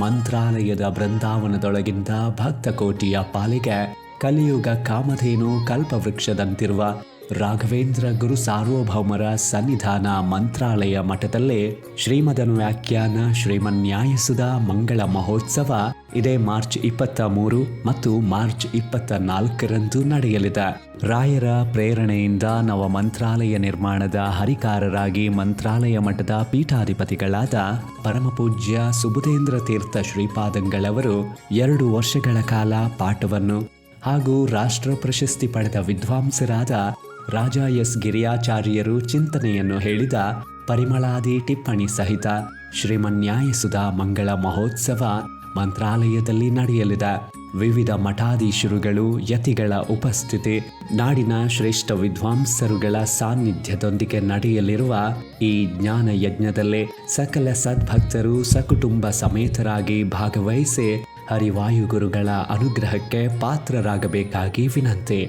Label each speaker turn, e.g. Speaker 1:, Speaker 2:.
Speaker 1: ಮಂತ್ರಾಲಯದ ಬೃಂದಾವನದೊಳಗಿಂದ ಭಕ್ತಕೋಟಿಯ ಪಾಲಿಗೆ ಕಲಿಯುಗ ಕಾಮಧೇನು ಕಲ್ಪವೃಕ್ಷದಂತಿರುವ ರಾಘವೇಂದ್ರ ಗುರು ಸಾರ್ವಭೌಮರ ಸನ್ನಿಧಾನ ಮಂತ್ರಾಲಯ ಮಠದಲ್ಲೇ ಶ್ರೀಮದನು ವ್ಯಾಖ್ಯಾನ ಶ್ರೀಮನ್ಯಾಯಸುಧ ಮಂಗಳ ಮಹೋತ್ಸವ ಇದೇ ಮಾರ್ಚ್ ಇಪ್ಪತ್ತ ಮೂರು ಮತ್ತು ಮಾರ್ಚ್ ಇಪ್ಪತ್ತ ನಾಲ್ಕರಂದು ನಡೆಯಲಿದೆ. ರಾಯರ ಪ್ರೇರಣೆಯಿಂದ ನವ ಮಂತ್ರಾಲಯ ನಿರ್ಮಾಣದ ಹರಿಕಾರರಾಗಿ ಮಂತ್ರಾಲಯ ಮಠದ ಪೀಠಾಧಿಪತಿಗಳಾದ ಪರಮಪೂಜ್ಯ ಸುಬುಧೇಂದ್ರ ತೀರ್ಥ ಶ್ರೀಪಾದಂಗಳವರು ಎರಡು ವರ್ಷಗಳ ಕಾಲ ಪಾಠವನ್ನು ಹಾಗೂ ರಾಷ್ಟ್ರ ಪ್ರಶಸ್ತಿ ಪಡೆದ ವಿದ್ವಾಂಸರಾದ ರಾಜ ಎಸ್ ಗಿರಿಯಾಚಾರ್ಯರು ಚಿಂತನೆಯನ್ನು ಹೇಳಿದ ಪರಿಮಳಾದಿ ಟಿಪ್ಪಣಿ ಸಹಿತ ಶ್ರೀಮನ್ಯಾಯಸುಧಾ ಮಂಗಳ ಮಹೋತ್ಸವ ಮಂತ್ರಾಲಯದಲ್ಲಿ ನಡೆಯಲಿದೆ ವಿವಿಧ ಮಠಾಧೀಶರುಗಳು, ಯತಿಗಳ ಉಪಸ್ಥಿತಿ, ನಾಡಿನ ಶ್ರೇಷ್ಠ ವಿದ್ವಾಂಸರುಗಳ ಸಾನ್ನಿಧ್ಯದೊಂದಿಗೆ ನಡೆಯಲಿರುವ ಈ ಜ್ಞಾನ ಯಜ್ಞದಲ್ಲಿ ಸಕಲ ಸದ್ಭಕ್ತರು ಸಕುಟುಂಬ ಸಮೇತರಾಗಿ ಭಾಗವಹಿಸಿ ಹರಿವಾಯುಗುರುಗಳ ಅನುಗ್ರಹಕ್ಕೆ ಪಾತ್ರರಾಗಬೇಕಾಗಿ ವಿನಂತಿ.